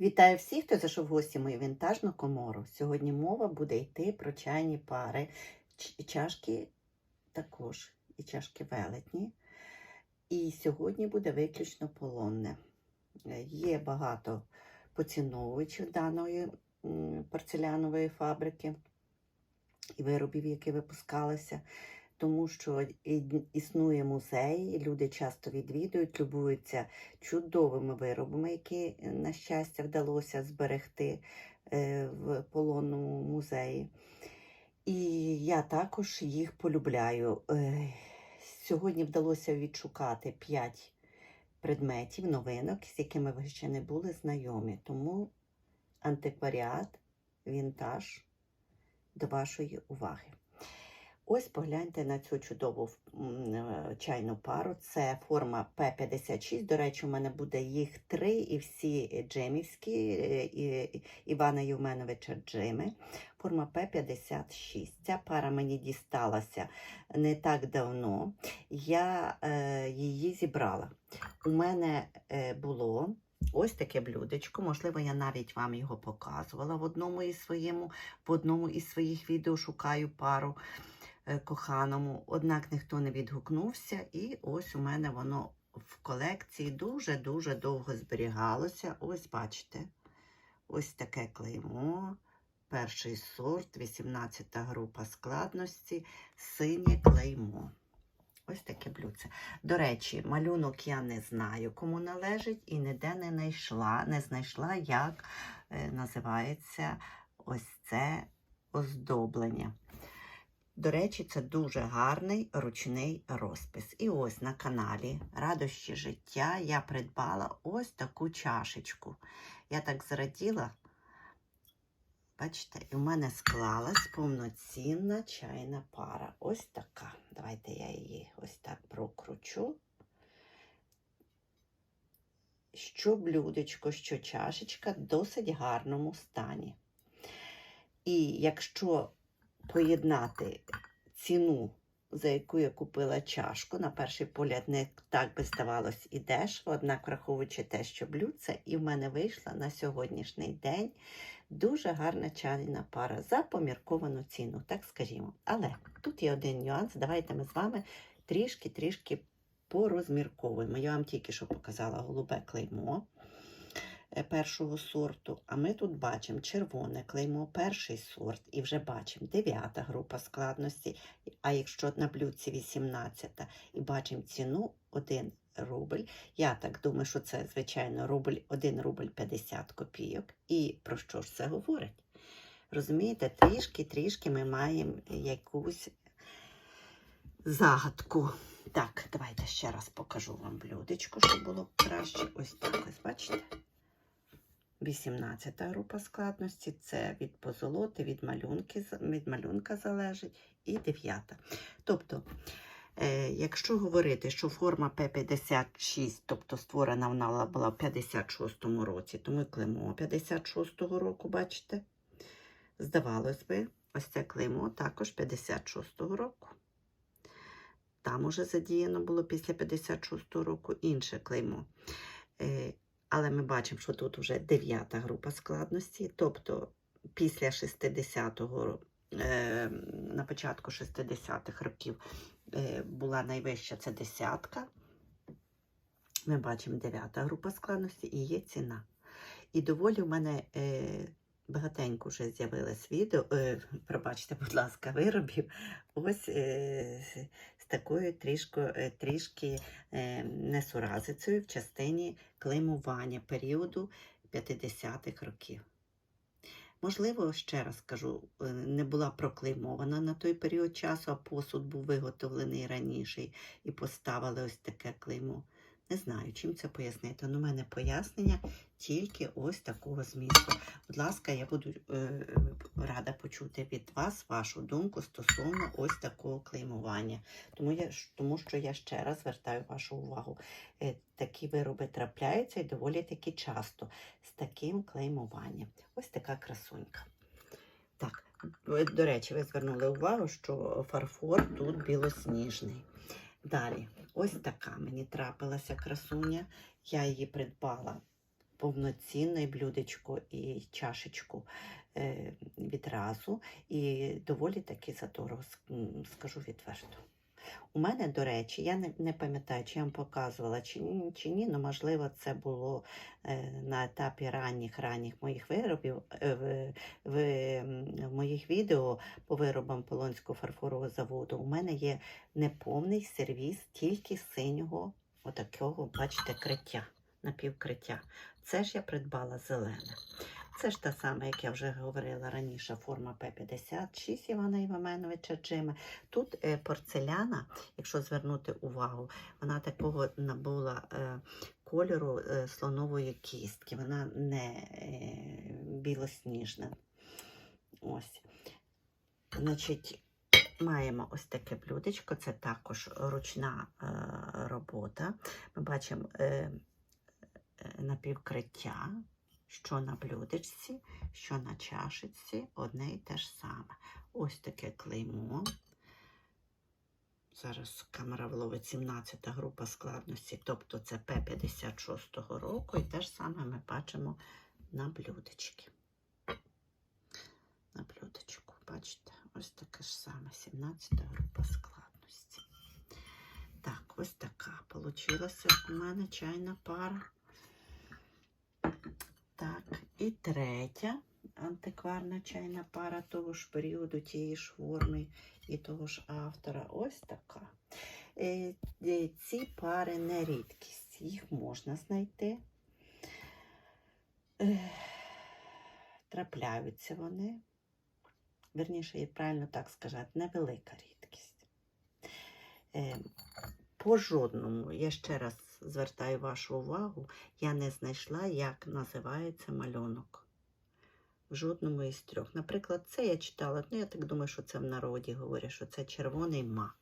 Вітаю всіх, хто зайшов в гості мою вінтажну комору. Сьогодні мова буде йти про чайні пари, чашки також і чашки велетні. І сьогодні буде виключно полонне. Е, Є багато поціновувачів даної порцелянової фабрики і виробів, які випускалися. Тому що існує музей, люди часто відвідують, любуються чудовими виробами, які, е, на щастя, вдалося зберегти е, в полонному музеї. І я також їх полюбляю. Е, Сьогодні вдалося відшукати 5 предметів, новинок, з якими ви ще не були знайомі. Тому антикваріат, вінтаж до вашої уваги. Ось погляньте на цю чудову е, чайну пару. Це форма П-56. До речі, у мене буде їх три, і всі джемівські е, Івана Євменовича Джими. Форма П-56. Ця пара мені дісталася не так давно. Я е, її зібрала. У мене е, було ось таке блюдечко. Можливо, я навіть вам його показувала в одному із своєму, в одному із своїх відео шукаю пару коханому, однак ніхто не відгукнувся, і ось у мене воно в колекції дуже-дуже довго зберігалося. Ось бачите, ось таке клеймо. Перший сорт, 18 група складності, синє клеймо. Ось таке блюдце. До речі, малюнок я не знаю, кому належить, і ніде не знайшла, не знайшла, як е, називається ось це оздоблення. До речі, це дуже гарний ручний розпис. І ось на каналі Радощі життя я придбала ось таку чашечку. Я так зраділа. Бачите, і в мене склалась повноцінна чайна пара. Ось така. Давайте я її ось так прокручу. Що блюдечко, що чашечка в досить гарному стані. І якщо поєднати ціну, за яку я купила чашку, на перший погляд не так би здавалось і дешево, однак враховуючи те, що блюдце, і в мене вийшла на сьогоднішній день дуже гарна чайна пара за помірковану ціну, так скажімо. Але тут є один нюанс. Давайте ми з вами трішки-трішки порозмірковуємо. Я вам тільки що показала голубе клеймо першого сорту, а ми тут бачимо червоне клеймо, перший сорт, і вже бачимо дев'ята група складності. А якщо на блюдці 18 і бачимо ціну 1 рубль. Я так думаю, що це, звичайно, рубль, 1 рубль 50 копійок. І про що ж це говорить? Розумієте, трішки-трішки ми маємо якусь загадку. Так, давайте ще раз покажу вам блюдечко, щоб було краще. Ось так, ось бачите. 18 група складності це від позолоти, від, малюнки, від малюнка залежить, і 9. Тобто, е, якщо говорити, що форма П56, тобто створена вона була в 56-му році, то ми клеймо 56-го року, бачите? Здавалось би, ось це клеймо також 56-го року. Там уже задіяно було після 56-го року інше клеймо. Але ми бачимо, що тут вже 9 група складності, тобто після 60-го, е, на початку 60-х років е, була найвища це десятка. Ми бачимо 9 група складності і є ціна. І доволі в мене е, багатенько вже з'явилось відео, е, пробачте, будь ласка, виробів. Ось е, з такою трішко, е, трішки е, несуразицею в частині клеймування періоду 50-х років. Можливо, ще раз кажу, е, не була проклеймована на той період часу, а посуд був виготовлений раніше і поставили ось таке клеймо. Не знаю, чим це пояснити. але у мене пояснення тільки ось такого змісту. Будь ласка, я буду е, рада почути від вас вашу думку стосовно ось такого клеймування. Тому, я, тому що я ще раз звертаю вашу увагу. Е, такі вироби трапляються і доволі таки часто з таким клеймуванням. Ось така красунька. Так, до речі, ви звернули увагу, що фарфор тут білосніжний. Далі, ось така мені трапилася красуня. Я її придбала повноцінне блюдечко і чашечку е, відразу, і доволі таки задорого, скажу відверто. У мене, до речі, я не, не пам'ятаю, чи я вам показувала чи ні, чи ні, але можливо це було е, на етапі ранніх ранніх моїх виробів е, в, в, в моїх відео по виробам Полонського фарфорового заводу. У мене є неповний сервіс тільки синього, отакого, бачите, криття, напівкриття. Це ж я придбала зелене. Це ж та сама, як я вже говорила раніше, форма П-56 Івана Іваменовича Джима. Тут е, порцеляна, якщо звернути увагу, вона такого набула е, кольору е, слонової кістки. Вона не білосніжна. Ось. Значить, маємо ось таке блюдечко, це також ручна робота. Ми бачимо напівкриття, що на блюдечці, що на чашечці, одне і те ж саме. Ось таке клеймо. Зараз камера вловить 17 група складності, тобто це П-56 року, і те ж саме ми бачимо на блюдечки. На блюдечку, бачите, ось таке ж саме, 17 група складності. Так, ось така получилася у мене чайна пара. Так, і третя антикварна чайна пара того ж періоду, тієї ж форми і того ж автора. Ось така. Е, е, Ці пари не рідкість, їх можна знайти. Е, Трапляються вони. Верніше, і правильно так сказати, невелика рідкість. По жодному, я ще раз звертаю вашу увагу, я не знайшла, як називається малюнок. В жодному із трьох. Наприклад, це я читала, ну я так думаю, що це в народі говорять, що це червоний мак.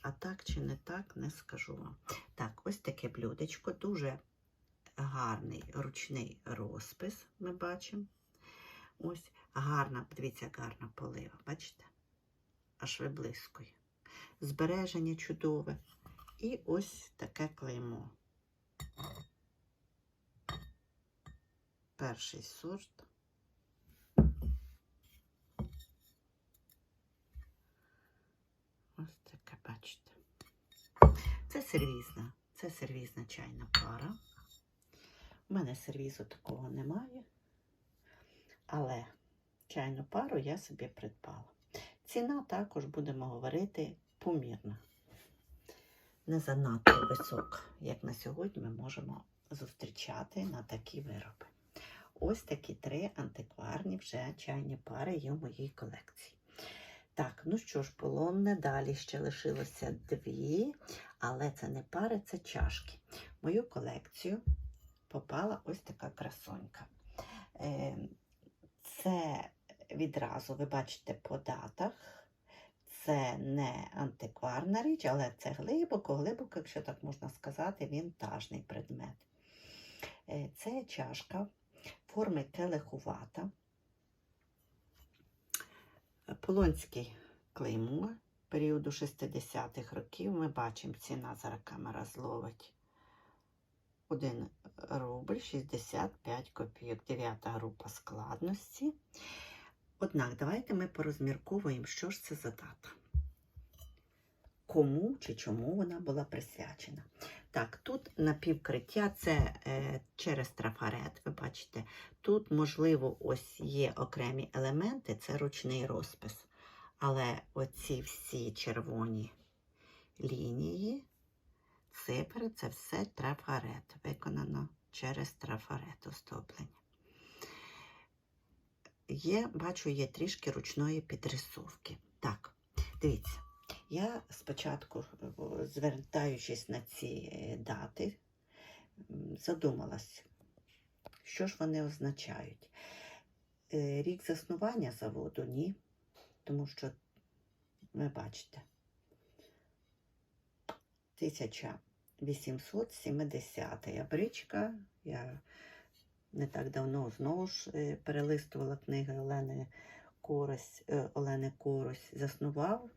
А так чи не так, не скажу вам. Так, ось таке блюдечко, дуже гарний ручний розпис, ми бачимо. Ось гарна, подивіться, як гарна полива, бачите? Аж виблискує. Збереження чудове. І ось таке клеймо. Перший сорт. Ось таке, бачите. Це сервізна, це сервізна чайна пара. У мене сервізу такого немає, але чайну пару я собі придбала. Ціна також, будемо говорити, помірна. Не занадто висока, як на сьогодні ми можемо зустрічати на такі вироби. Ось такі три антикварні вже чайні пари є в моїй колекції. Так, ну що ж, полонне далі ще лишилося дві, але це не пари, це чашки. В мою колекцію попала ось така красонька. Е, Це відразу, ви бачите, по датах. Це не антикварна річ, але це глибоко, глибоко, якщо так можна сказати, вінтажний предмет. Е, Це чашка форми келихувата. Полонський клеймо періоду 60-х років. Ми бачимо, ціна зараз камера зловить. 1 рубль 65 копійок, 9 група складності. Однак, давайте ми порозмірковуємо, що ж це за дата. Кому чи чому вона була присвячена. Так, тут напівкриття це е, через трафарет, ви бачите. Тут, можливо, ось є окремі елементи, це ручний розпис. Але оці всі червоні лінії, цифри це все трафарет. Виконано через трафарет оздоблення. Є, бачу, є трішки ручної підрисовки. Так, дивіться, я спочатку, звертаючись на ці дати, задумалась, що ж вони означають. Е, Рік заснування заводу ні, тому що ви бачите, 1870 абричка. Я не так давно знову ж е, перелистувала книги Олени Корось, е, Олени Корось. Заснував в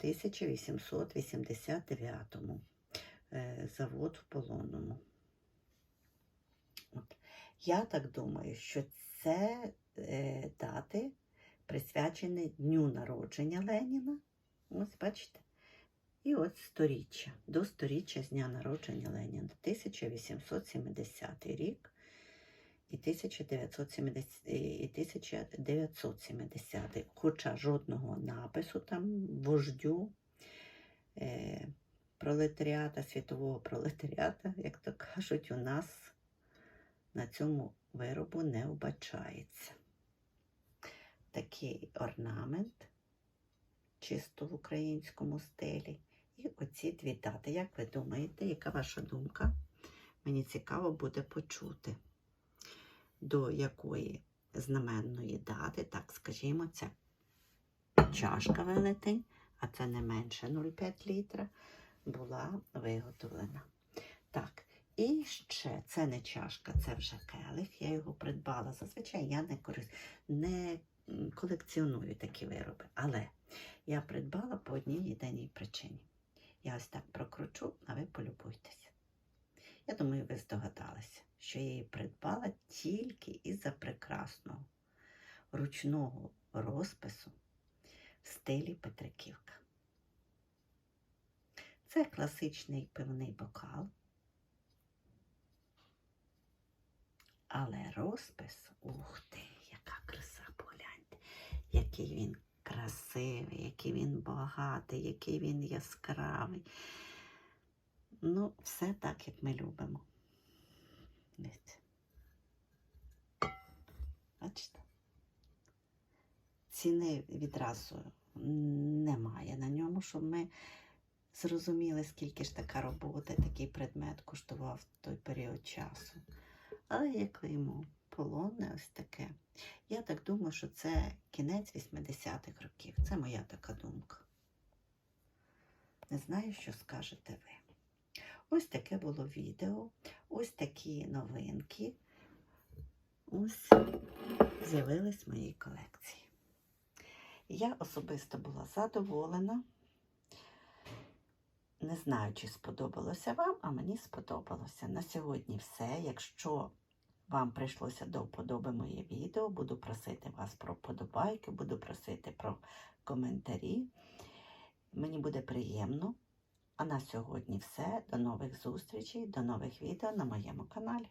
1889 е, завод в Полонному. От. Я так думаю, що це дати присвячені дню народження Леніна. Ось бачите. І от сторіччя, до сторіччя з дня народження Леніна, 1870 рік і 1970, і 1970, хоча жодного напису там вождю е, пролетаріата, світового пролетаріата, як то кажуть, у нас на цьому виробу не вбачається. Такий орнамент, чисто в українському стилі. І оці дві дати. Як ви думаєте, яка ваша думка? Мені цікаво буде почути, до якої знаменної дати, так скажімо, це чашка велетень, а це не менше 0,5 літра, була виготовлена. Так, і ще це не чашка, це вже келих. Я його придбала. Зазвичай я не корис... не колекціоную такі вироби. Але я придбала по одній єдиній причині. Я ось так прокручу, а ви полюбуйтеся. Я думаю, ви здогадалися, що я її придбала тільки із-за прекрасного ручного розпису в стилі Петриківка. Це класичний пивний бокал. Але розпис, ух ти, яка краса, погляньте, який він красивий, який він багатий, який він яскравий. Ну, все так, як ми любимо. Дивіться. Бачите? Ціни відразу немає на ньому, щоб ми зрозуміли, скільки ж така робота, такий предмет коштував в той період часу. Але є клеймо полонне ось таке. Я так думаю, що це кінець 80-х років. Це моя така думка. Не знаю, що скажете ви. Ось таке було відео, ось такі новинки. Ось з'явились в моїй колекції. Я особисто була задоволена. Не знаю, чи сподобалося вам, а мені сподобалося. На сьогодні все. Якщо вам прийшлося до вподоби моє відео, буду просити вас про вподобайки, буду просити про коментарі. Мені буде приємно. А на сьогодні все. До нових зустрічей, до нових відео на моєму каналі.